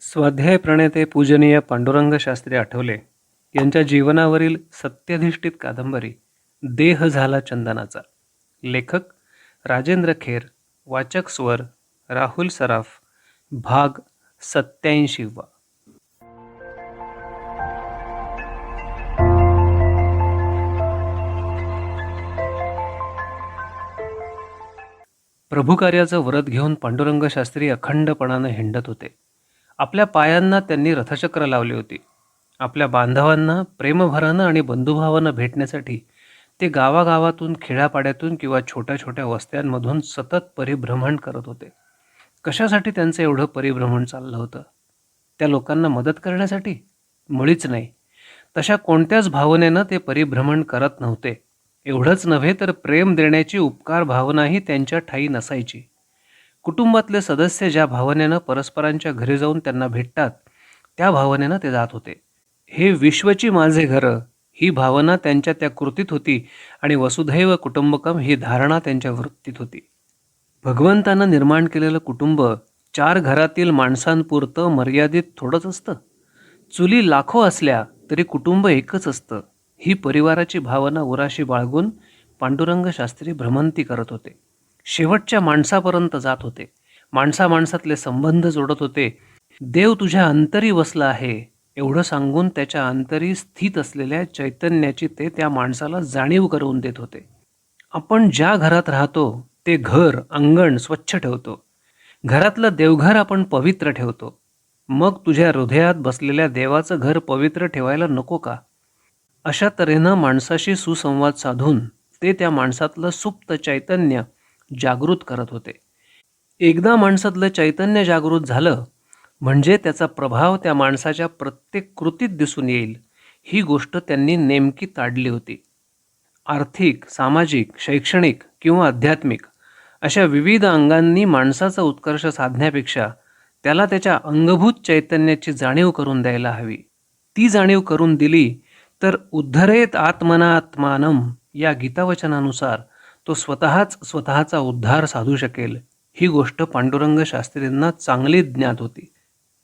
स्वाध्याय प्रणेते पूजनीय पांडुरंग शास्त्री आठवले यांच्या जीवनावरील सत्यधिष्ठित कादंबरी देह झाला चंदनाचा. लेखक राजेंद्र खेर वाचक स्वर राहुल सराफ भाग सत्याऐंशीवा प्रभुकार्याचं व्रत घेऊन पांडुरंग शास्त्री अखंडपणानं हिंडत होते. आपल्या पायांना त्यांनी रथचक्र लावली होती. आपल्या बांधवांना प्रेमभरानं आणि बंधुभावानं भेटण्यासाठी ते गावागावातून खेड्यापाड्यातून किंवा छोट्या छोट्या वस्त्यांमधून सतत परिभ्रमण करत होते. कशासाठी त्यांचं एवढं परिभ्रमण चाललं होतं? त्या लोकांना मदत करण्यासाठी? मुळीच नाही. तशा कोणत्याच भावनेनं ते परिभ्रमण करत नव्हते. एवढंच नव्हे तर प्रेम देण्याची उपकार भावनाही त्यांच्या ठाई नसायची. कुटुंबातले सदस्य ज्या भावनेनं परस्परांच्या घरी जाऊन त्यांना भेटतात त्या भावनेनं ते जात होते. हे विश्वची माझे घरं ही भावना त्यांच्या त्या कृतीत होती आणि वसुधैव कुटुंबकम ही धारणा त्यांच्या वृत्तीत होती. भगवंतानं निर्माण केलेलं कुटुंब चार घरातील माणसांपुरतं मर्यादित थोडंच असतं. चुली लाखो असल्या तरी कुटुंब एकच असतं. ही परिवाराची भावना उराशी बाळगून पांडुरंग शास्त्री भ्रमंती करत होते. शेवटच्या माणसापर्यंत जात होते. माणसा माणसातले संबंध जोडत होते. देव तुझ्या अंतरी बसला आहे एवढं सांगून त्याच्या अंतरी स्थित असलेल्या चैतन्याची ते त्या माणसाला जाणीव करून देत होते. आपण ज्या घरात राहतो ते घर अंगण स्वच्छ ठेवतो. घरातलं देवघर आपण पवित्र ठेवतो. मग तुझ्या हृदयात बसलेल्या देवाचं घर पवित्र ठेवायला नको का? अशा तऱ्हेनं माणसाशी सुसंवाद साधून ते त्या माणसातलं सुप्त चैतन्य जागृत करत होते. एकदा माणसातलं चैतन्य जागृत झालं म्हणजे त्याचा प्रभाव त्या माणसाच्या प्रत्येक कृतीत दिसून येईल ही गोष्ट त्यांनी नेमकी ताडली होती. आर्थिक सामाजिक शैक्षणिक किंवा आध्यात्मिक अशा विविध अंगांनी माणसाचा उत्कर्ष साधण्यापेक्षा त्याला त्याच्या अंगभूत चैतन्याची जाणीव करून द्यायला हवी. ती जाणीव करून दिली तर उद्धरेत आत्मनात्मानम या गीतावचनानुसार तो स्वतःच स्वतःचा उद्धार साधू शकेल. ही गोष्ट पांडुरंग शास्त्रींना चांगली ज्ञात होती.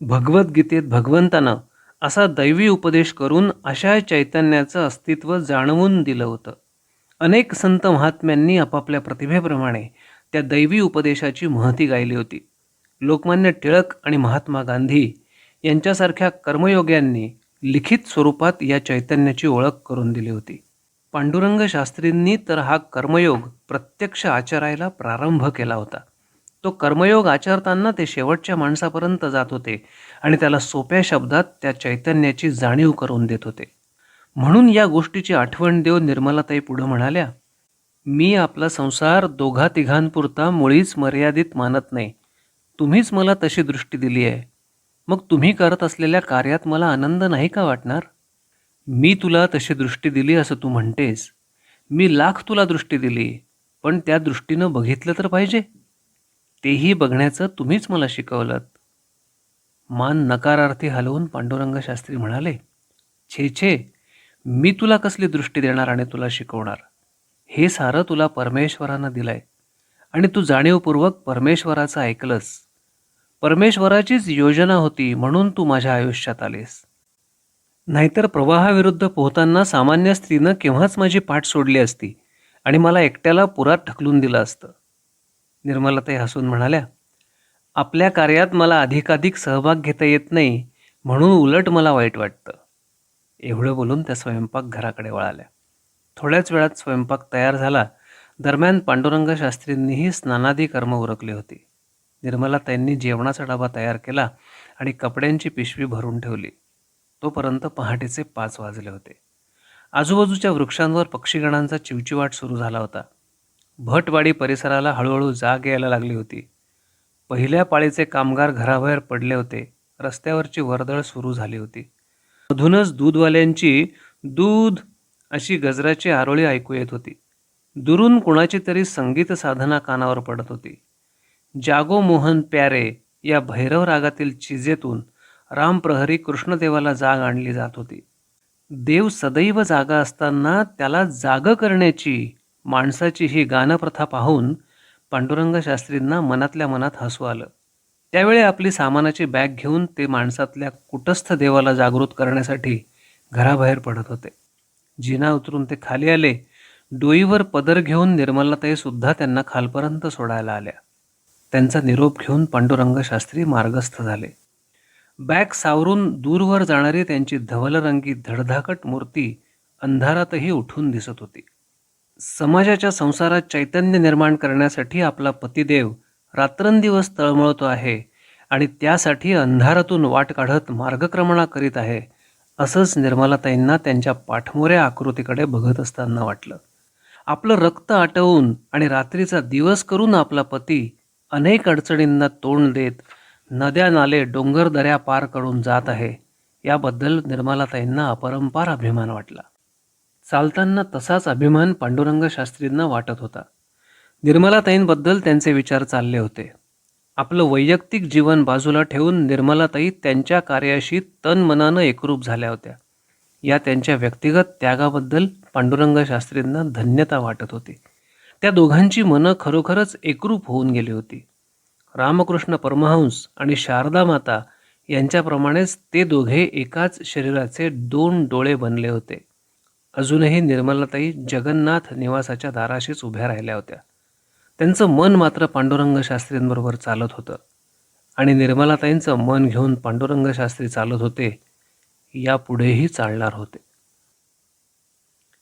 भगवद्गीतेत भगवंतानं असा दैवी उपदेश करून अशा चैतन्याचं अस्तित्व जाणवून दिलं होतं. अनेक संत महात्म्यांनी आपापल्या प्रतिभेप्रमाणे त्या दैवी उपदेशाची महती गायली होती. लोकमान्य टिळक आणि महात्मा गांधी यांच्यासारख्या कर्मयोग्यांनी लिखित स्वरूपात या चैतन्याची ओळख करून दिली होती. पांडुरंग शास्त्रींनी तर हा कर्मयोग प्रत्यक्ष आचरायला प्रारंभ केला होता. तो कर्मयोग आचरताना ते शेवटच्या माणसापर्यंत जात होते आणि त्याला सोप्या शब्दात त्या चैतन्याची जाणीव करून देत होते. म्हणून या गोष्टीची आठवण देऊन निर्मलाताई पुढं म्हणाल्या मी आपला संसार दोघा तिघांपुरता मुळीच मर्यादित मानत नाही. तुम्हीच मला तशी दृष्टी दिली आहे मग तुम्ही करत असलेल्या कार्यात मला आनंद नाही का वाटणार? मी तुला तशी दृष्टी दिली असं तू म्हणतेस. मी लाख तुला दृष्टी दिली पण त्या दृष्टीनं बघितलं तर पाहिजे. तेही बघण्याचं तुम्हीच मला शिकवलं मान नकारार्थी हलवून पांडुरंग शास्त्री म्हणाले छे छे मी तुला कसली दृष्टी देणार आणि तुला शिकवणार? हे सारं तुला परमेश्वरानं दिलंय. आणि तू जाणीवपूर्वक परमेश्वराचं ऐकलंस. परमेश्वराचीच योजना होती म्हणून तू माझ्या आयुष्यात आलीस. नाहीतर प्रवाहाविरुद्ध पोहताना सामान्य स्त्रीनं केव्हाच माझी पाठ सोडली असती आणि मला एकट्याला पुरात ढकलून दिलं असतं. निर्मलाताई हसून म्हणाल्या आपल्या कार्यात मला अधिकाधिक सहभाग घेता येत नाही म्हणून उलट मला वाईट वाटतं. एवढं बोलून त्या स्वयंपाक घराकडे वळाल्या. थोड्याच वेळात स्वयंपाक तयार झाला. दरम्यान पांडुरंग शास्त्रींनीही स्नानादी कर्म उरकली होती. त्यांनी जेवणाचा डबा तयार केला आणि कपड्यांची पिशवी भरून ठेवली. तोपर्यंत पहाटेचे पाच वाजले होते. आजूबाजूच्या वृक्षांवर पक्षीगणांचा चिवचिवाट सुरू झाला होता. भटवाडी परिसराला हळूहळू जाग यायला लागली होती. पहिल्या पाळीचे कामगार घराबाहेर पडले होते. रस्त्यावरची वर्दळ सुरू झाली होती. मधूनच दूधवाल्यांची दूध अशी गजराची आरोळी ऐकू येत होती. दुरून कुणाची तरी संगीत साधना कानावर पडत होती. जागो मोहन प्यारे या भैरव रागातील चिजेतून रामप्रहरी कृष्णदेवाला जाग आणली जात होती. देव सदैव जागा असताना त्याला जाग करण्याची माणसाची ही गानप्रथा पाहून पांडुरंग शास्त्रींना मनातल्या मनात हसू आलं. त्यावेळी आपली सामानाची बॅग घेऊन ते माणसातल्या कुटस्थ देवाला जागृत करण्यासाठी घराबाहेर पडत होते. जिना उतरून ते खाली आले. डोईवर पदर घेऊन निर्मलाताई सुद्धा त्यांना खालपर्यंत सोडायला आल्या. त्यांचा निरोप घेऊन पांडुरंग शास्त्री मार्गस्थ झाले. बॅग सावरून दूरवर जाणारी त्यांची धवलरंगी धडधाकट मूर्ती अंधारातही उठून दिसत होती. समाजाच्या संसारात चैतन्य निर्माण करण्यासाठी आपला पतिदेव रात्रंदिवस तळमळतो आहे आणि त्यासाठी अंधारातून वाट काढत मार्गक्रमणा करीत आहे असंच निर्मलाताईंना त्यांच्या पाठमोऱ्या आकृतीकडे बघत असताना वाटलं. आपलं रक्त आटवून आणि रात्रीचा दिवस करून आपला पती अनेक अडचणींना तोंड देत नद्या नाले डोंगर दऱ्या पार करून जात आहे. याबद्दल निर्मलाताईंना अपरंपार अभिमान वाटला. चालताना तसाच अभिमान पांडुरंग शास्त्रींना वाटत होता. निर्मलाताईंबद्दल त्यांचे विचार चालले होते. आपलं वैयक्तिक जीवन बाजूला ठेवून निर्मलाताई त्यांच्या कार्याशी तन मनानं एकरूप झाल्या होत्या. या त्यांच्या व्यक्तिगत त्यागाबद्दल पांडुरंग शास्त्रींना धन्यता वाटत होती. त्या दोघांची मनं खरोखरच एकरूप होऊन गेली होती. रामकृष्ण परमहंस आणि शारदा माता यांच्याप्रमाणेच ते दोघे एकाच शरीराचे दोन डोळे बनले होते. अजूनही निर्मलाताई जगन्नाथ निवासाच्या दाराशीच उभ्या राहिल्या होत्या. त्यांचं मन मात्र पांडुरंग शास्त्रींबरोबर चालत होतं. आणि निर्मलाताईंचं मन घेऊन पांडुरंग शास्त्री चालत होते यापुढेही चालणार होते.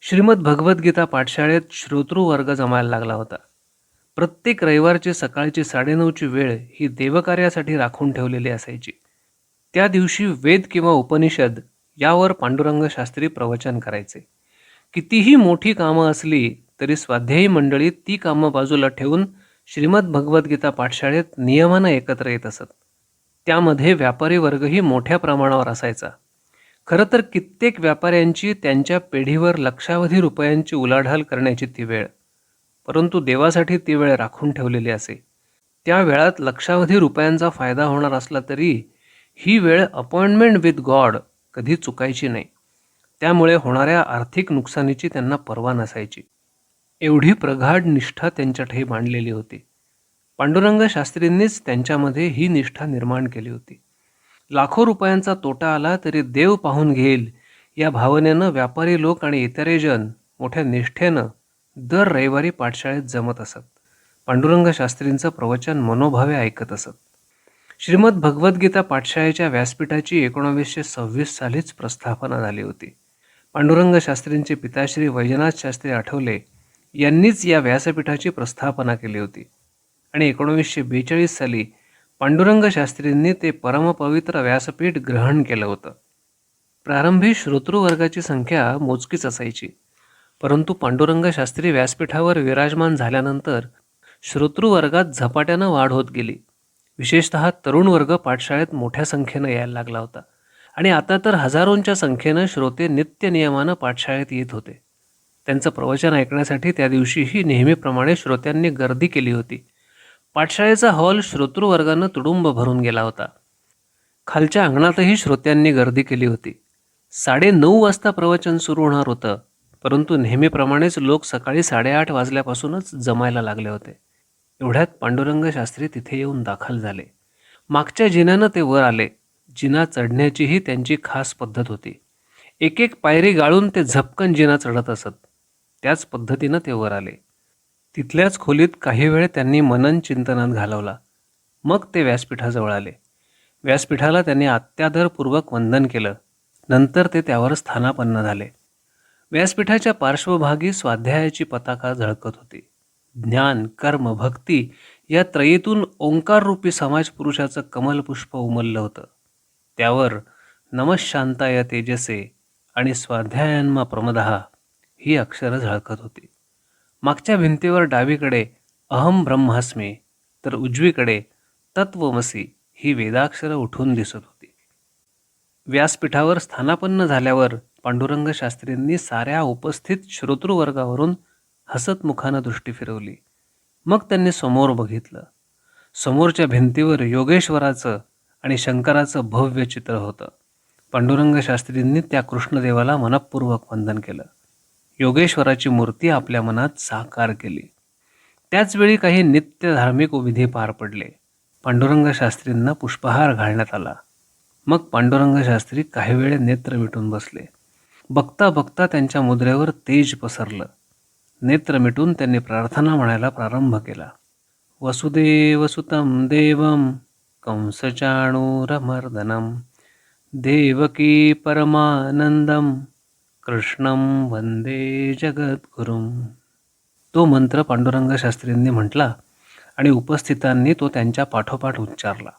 श्रीमद भगवद्गीता पाठशाळेत श्रोतृ वर्ग जमायला लागला होता. प्रत्येक रविवारची सकाळची साडेनऊची वेळ ही देवकार्यासाठी राखून ठेवलेली असायची. त्या दिवशी वेद किंवा उपनिषद यावर पांडुरंग शास्त्री प्रवचन करायचे. कितीही मोठी कामं असली तरी स्वाध्यायी मंडळी ती कामं बाजूला ठेवून श्रीमद भगवद्गीता पाठशाळेत नियमानं एकत्र येत असत. त्यामध्ये व्यापारी वर्गही मोठ्या प्रमाणावर असायचा. खरं तर कित्येक व्यापाऱ्यांची त्यांच्या पेढीवर लक्षावधी रुपयांची उलाढाल करण्याची ती वेळ परंतु देवासाठी ती वेळ राखून ठेवलेली असे. त्या वेळात लक्षावधी रुपयांचा फायदा होणार असला तरी ही वेळ अपॉइंटमेंट विथ गॉड कधी चुकायची नाही. त्यामुळे होणाऱ्या आर्थिक नुकसानीची त्यांना पर्वा नसायची. एवढी प्रगाढ निष्ठा त्यांच्यातही मांडलेली होती. पांडुरंग शास्त्रींनीच त्यांच्यामध्ये ही निष्ठा निर्माण केली होती. लाखो रुपयांचा तोटा आला तरी देव पाहून घेईल या भावनेनं व्यापारी लोक आणि इतरेजन मोठ्या निष्ठेनं दर रविवारी पाठशाळेत जमत असत. पांडुरंग शास्त्रींचं प्रवचन मनोभावे ऐकत असत. श्रीमद भगवद्गीता पाठशाळेच्या व्यासपीठाची एकोणावीसशे सव्वीस सालीच प्रस्थापना झाली होती. पांडुरंग शास्त्रींचे पिताश्री वैजनाथ शास्त्री आठवले यांनीच या व्यासपीठाची प्रस्थापना केली होती. आणि एकोणवीसशे बेचाळीस साली पांडुरंग शास्त्रींनी ते परमपवित्र व्यासपीठ ग्रहण केलं होतं. प्रारंभी श्रोतृवर्गाची संख्या मोजकीच असायची. परंतु पांडुरंग शास्त्री व्यासपीठावर विराजमान झाल्यानंतर श्रोतृवर्गात झपाट्यानं वाढ होत गेली. विशेषतः तरुण वर्ग पाठशाळेत मोठ्या संख्येनं यायला लागला होता. आणि आता तर हजारोंच्या संख्येनं श्रोते नित्य नियमानं पाठशाळेत येत होते. त्यांचं प्रवचन ऐकण्यासाठी त्या दिवशीही नेहमीप्रमाणे श्रोत्यांनी गर्दी केली होती. पाठशाळेचा हॉल श्रोतृवर्गानं तुडुंब भरून गेला होता. खालच्या अंगणातही श्रोत्यांनी गर्दी केली होती. साडे नऊ वाजता प्रवचन सुरू होणार होतं. परंतु नेहमीप्रमाणेच लोक सकाळी साडेआठ वाजल्यापासूनच जमायला लागले होते. एवढ्यात पांडुरंग शास्त्री तिथे येऊन दाखल झाले. मागच्या जिन्यानं ते वर आले. जिना चढण्याचीही त्यांची खास पद्धत होती. एक एक पायरी गाळून ते झपकन जिना चढत असत. त्याच पद्धतीनं ते वर आले. तिथल्याच खोलीत काही वेळ त्यांनी मनन चिंतनात घालवला. मग ते व्यासपीठाजवळ आले. व्यासपीठाला त्यांनी अत्यादरपूर्वक वंदन केलं. नंतर ते त्यावर स्थानापन्न झाले. व्यासपीठाच्या पार्श्वभागी स्वाध्यायाची पताका झळकत होती. ज्ञान कर्म भक्ती या त्रयीतून ओंकाररूपी समाज पुरुषाचं कमलपुष्प उमललं होतं. त्यावर नमशांताय तेजसे आणि स्वाध्यायन्मा प्रमदहा ही अक्षरं झळकत होती. मागच्या भिंतीवर डावीकडे अहम ब्रह्मास्मी तर उजवीकडे तत्वमसी ही वेदाक्षरं उठून दिसत होती. व्यासपीठावर स्थानापन्न झाल्यावर पांडुरंग शास्त्रींनी साऱ्या उपस्थित श्रोतृवर्गावरून हसतमुखानं दृष्टी फिरवली. मग त्यांनी समोर बघितलं. समोरच्या भिंतीवर योगेश्वराचं आणि शंकराचं भव्य चित्र होतं. पांडुरंग शास्त्रींनी त्या कृष्णदेवाला मनपूर्वक वंदन केलं. योगेश्वराची मूर्ती आपल्या मनात साकार केली. त्याचवेळी काही नित्य धार्मिक विधी पार पडले. पांडुरंग शास्त्रींना पुष्पहार घालण्यात आला. मग पांडुरंग शास्त्री काही वेळे नेत्र मिटून बसले. बघता बघता त्यांच्या मुद्रेवर तेज पसरलं. नेत्र मिटून त्यांनी प्रार्थना म्हणायला प्रारंभ केला. वसुदेवसुतं देवं कंसचाणूरमर्दनम देवकी परमानंदम कृष्णं वंदे जगद्गुरुम तो मंत्र पांडुरंग शास्त्रींनी म्हटला आणि उपस्थितांनी तो त्यांच्या पाठोपाठ उच्चारला.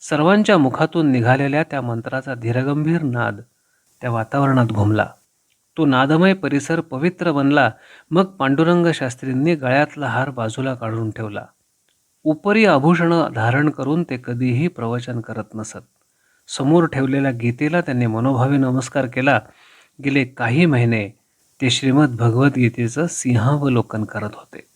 सर्वांच्या मुखातून निघालेल्या त्या मंत्राचा धीरगंभीर नाद त्या वातावरणात घुमला. तो नादमय परिसर पवित्र बनला मग पांडुरंग शास्त्रींनी गळ्यातला हार बाजूला काढून ठेवला. उपरी आभूषणं धारण करून ते कधीही प्रवचन करत नसत. समोर ठेवलेल्या गीतेला त्यांनी मनोभावे नमस्कार केला. गेले काही महिने ते श्रीमद भगवद्गीतेचं सिंहावलोकन करत होते.